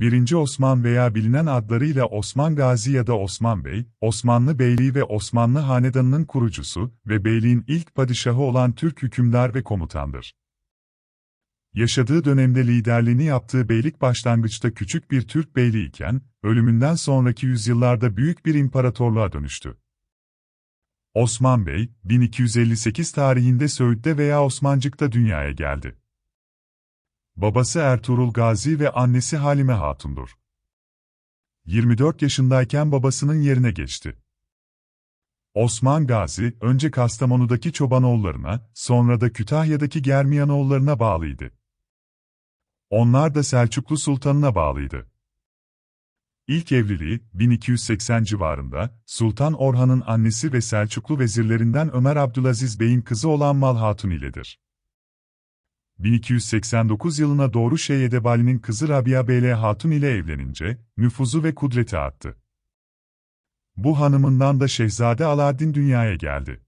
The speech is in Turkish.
1. Osman veya bilinen adlarıyla Osman Gazi ya da Osman Bey, Osmanlı Beyliği ve Osmanlı Hanedanı'nın kurucusu ve beyliğin ilk padişahı olan Türk hükümdar ve komutandır. Yaşadığı dönemde liderliğini yaptığı beylik başlangıçta küçük bir Türk beyliği iken, ölümünden sonraki yüzyıllarda büyük bir imparatorluğa dönüştü. Osman Bey, 1258 tarihinde Söğüt'te veya Osmancık'ta dünyaya geldi. Babası Ertuğrul Gazi ve annesi Halime Hatun'dur. 24 yaşındayken babasının yerine geçti. Osman Gazi, önce Kastamonu'daki Çobanoğullarına, sonra da Kütahya'daki Germiyanoğullarına bağlıydı. Onlar da Selçuklu Sultanına bağlıydı. İlk evliliği, 1280 civarında, Sultan Orhan'ın annesi ve Selçuklu vezirlerinden Ömer Abdülaziz Bey'in kızı olan Mal Hatun iledir. 1289 yılına doğru Şeyh Edebali'nin kızı Rabia Beyle Hatun ile evlenince, nüfuzu ve kudreti arttı. Bu hanımından da Şehzade Alaaddin dünyaya geldi.